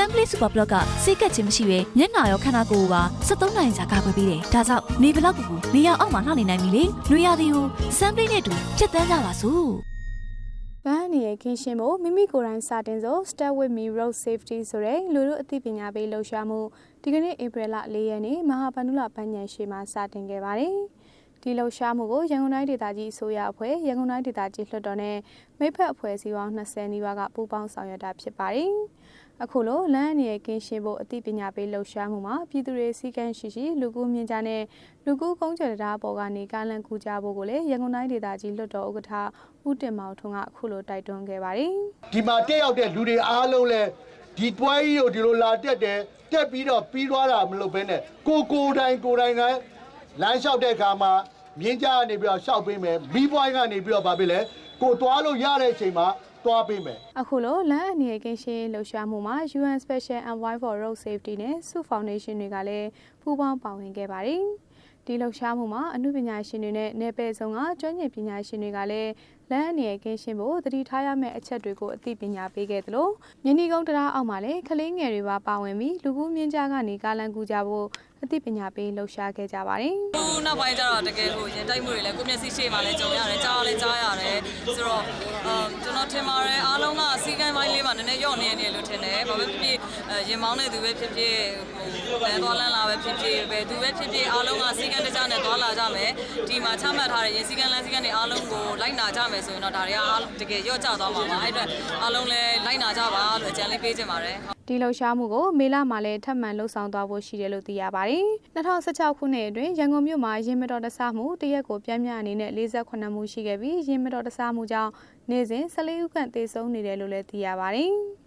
Sunplay Super Block ကစိတ်ကက်ခြင်းမရှိဘဲမျက်နှာရောခန္ဓာကိုယ်ပါ73နိုင်စာကာကွယ်ပေးတယ်ဒါကြောင့်နေဘလောက်ကူကူနေရအောက်မှာနှောင့်နေနိုင်ပြီလေနွေရာသီကို Sunplay နဲ့အတူဖြတ်တန်းကြပါစို့။ဗန်းအနေရဲ့ကင်းရှင်းဖို့မိမိကိုယ်တိုင်စတင်စို့ Step with me road safety ဆိုတဲ့လူလူအသိပညာပေးလှုပ်ရှားမှုဒီကနေ့ဧပြီလ၄ရက်နေ့မဟာဗန္ဓုလပန်းညံရှိမှာစတင်ခဲ့ပါတယ်။ဒီလှုပ်ရှားမှုကိုရန်ကုန်တိုင်းဒေသကြီးအစိုးရအဖွဲ့ရန်ကုန်တိုင်းဒေသကြီးလွှတ်တော်နဲ့မိဖက်အဖွဲ့အစည်းပေါင်း20နီးပါးကပူးပေါင်းဆောင်ရွက်တာဖြစ်ပါတယ်။ အခုလိုလမ်းအနေရဲ့ကင်းရှင်းဖို့အသိပညာပေးလှုပ်ရှားမှုမှာပြည်သူတွေစည်းကမ်းရှိရှိလူကူးမြင့်ကြတဲ့လူကူးကုန်းကျယ်တရားပေါ်ကနေကားလန်ကူကြဖို့ကိုလည်းရန်ကုန်တိုင်းဒေသကြီးလွှတ်တော်ဥက္ကဋ္ဌဦးတင်မောင်ထွန်းကအခုလိုတိုက်တွန်းခဲ့ပါတယ်။ဒီမှာတက်ရောက်တဲ့လူတွေအားလုံးလဲဒီပွဲကြီးကိုဒီလိုလာတက်တယ်တက်ပြီးတော့ပြီးသွားတာမလုပ်ဘဲနဲ့ကိုကိုယ်တိုင်ကိုယ်တိုင်ကလမ်းလျှောက်တဲ့အခါမှာမြင်းကြားကနေပြီးတော့ရှောက်ပေးမယ်မီးပွိုင်းကနေပြီးတော့ဗာပေးလဲကိုသွားလို့ရတဲ့အချိန်မှာ သွားပေးမယ်အခုလိုလမ်းအနေကင်းရှင်းလှုပ်ရှားမှုမှာ UN Special Envoy for Road Safety နဲ့ Su Foundation တွေကလည်းပူးပေါင်းပါဝင်ခဲ့ပါတယ်။ဒီလှုပ်ရှားမှုမှာအမှုပညာရှင်တွေနဲ့နယ်ပယ်ဆောင်ကကျွမ်းကျင်ပညာရှင်တွေကလည်းလမ်းအနေကင်းရှင်းဖို့သတိထားရမယ့်အချက်တွေကိုအသိပညာပေးခဲ့သလိုမြင်းဒီကုန်းတရားအောက်မှာလည်းကလေးငယ်တွေပါပါဝင်ပြီးလူကူးမြင့်ကြကနေကားလန်ကူကြဖို့အသိပညာပေးလှုပ်ရှားခဲ့ကြပါတယ်။ခုနောက်ပိုင်းကျတော့တကယ်ကိုရင်တိုက်မှုတွေလည်းကိုမျက်စိရှေ့မှာလည်းကြုံရတယ်ကြားလည်းကြားရတယ်ဆိုတော့အမ်ကျွန်တော် ထင်ပါတယ်အားလုံးကစီကံပိုင်းလေးမှာနည်းနည်းညော့နေနေလို့ထင်တယ်ဘာပဲဖြစ်ဖြစ်အဲရင်မောင်းတဲ့သူပဲဖြစ်ဖြစ်ဟိုလမ်းသွားလမ်းလာပဲဖြစ်ဖြစ်ပဲသူပဲဖြစ်ဖြစ်အားလုံးကစီကံတကြနဲ့သွားလာကြမယ်ဒီမှာချမှတ်ထားတဲ့ရင်စီကံလမ်းစီကံတွေအားလုံးကိုလိုက်နာကြမယ်ဆိုရင်တော့ဒါတွေကအားလုံးတကယ်ညော့ကျသွားမှာပါအဲ့အတွက်အားလုံးလည်းလိုက်နာကြပါလို့အကြံလေးပေးချင်ပါတယ် ဒီလှုပ်ရှားမှုကိုမေလမှာလည်းထပ်မံလှုပ်ဆောင်သွားဖို့ရှိတယ်လို့သိရပါတယ်။2016ခုနှစ်အတွင်းရန်ကုန်မြို့မှာရင်မတော်တဆမှုတရက်ကိုပြင်းပြအနေနဲ့48မှုရှိခဲ့ပြီးရင်မတော်တဆမှုကြောင့်နေ့စဉ်14ဦးခန့်သေဆုံးနေတယ်လို့လည်းသိရပါတယ်။